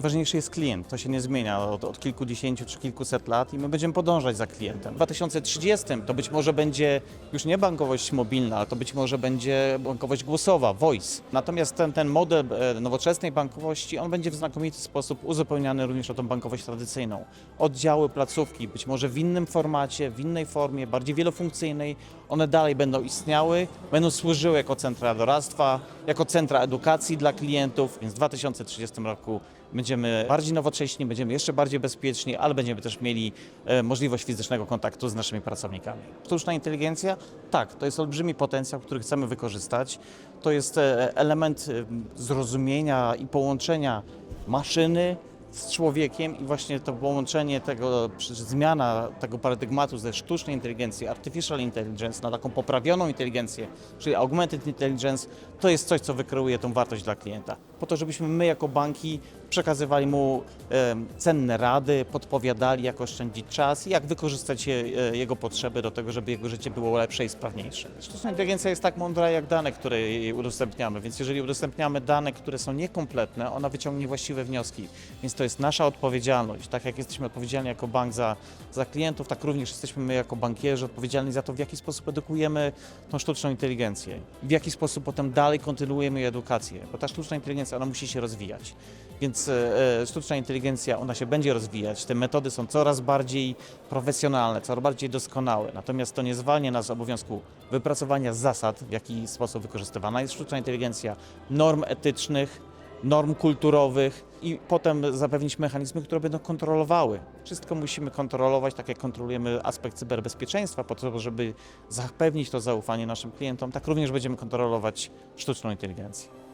najważniejszy jest klient. To się nie zmienia od, od kilkudziesięciu czy kilkuset lat i my będziemy podążać za klientem. W 2030 to być może będzie już nie bankowość mobilna, ale to być może będzie bankowość głosowa, voice. Natomiast ten, ten model e, nowoczesnej bankowości, on będzie w znakomity sposób uzupełniany również o tą bankowość tradycyjną. Oddziały, placówki, być może w innym formacie, w innej formie, bardziej wielofunkcyjnej, one dalej będą istniały, będą służyły jako centra doradztwa, jako centra edukacji dla klientów, więc w 2030 roku będziemy bardziej nowocześni, będziemy jeszcze bardziej bezpieczni, ale będziemy też mieli e, możliwość fizycznego kontaktu z naszymi pracownikami. Sztuczna inteligencja, tak, to jest olbrzymi potencjał, który chcemy wykorzystać. To jest e, element e, zrozumienia i połączenia maszyny z człowiekiem i właśnie to połączenie tego, zmiana tego paradygmatu ze sztucznej inteligencji, artificial intelligence na taką poprawioną inteligencję, czyli augmented intelligence, to jest coś, co wykreuje tą wartość dla klienta. Po to, żebyśmy my jako banki przekazywali mu cenne rady, podpowiadali, jak oszczędzić czas i jak wykorzystać e, jego potrzeby do tego, żeby jego życie było lepsze i sprawniejsze. Sztuczna inteligencja jest tak mądra jak dane, które jej udostępniamy, więc jeżeli udostępniamy dane, które są niekompletne, ona wyciągnie właściwe wnioski. Więc to jest nasza odpowiedzialność. Tak jak jesteśmy odpowiedzialni jako bank za, za klientów, tak również jesteśmy my jako bankierzy odpowiedzialni za to, w jaki sposób edukujemy tą sztuczną inteligencję. W jaki sposób potem dalej kontynuujemy edukację, bo ta sztuczna inteligencja, ona musi się rozwijać. Więc e, e, sztuczna inteligencja, ona się będzie rozwijać. Te metody są coraz bardziej profesjonalne, coraz bardziej doskonałe. Natomiast to nie zwalnia nas z obowiązku wypracowania zasad, w jaki sposób wykorzystywana jest sztuczna inteligencja, norm etycznych, norm kulturowych i potem zapewnić mechanizmy, które będą kontrolowały. Wszystko musimy kontrolować, tak jak kontrolujemy aspekt cyberbezpieczeństwa, po to, żeby zapewnić to zaufanie naszym klientom, tak również będziemy kontrolować sztuczną inteligencję.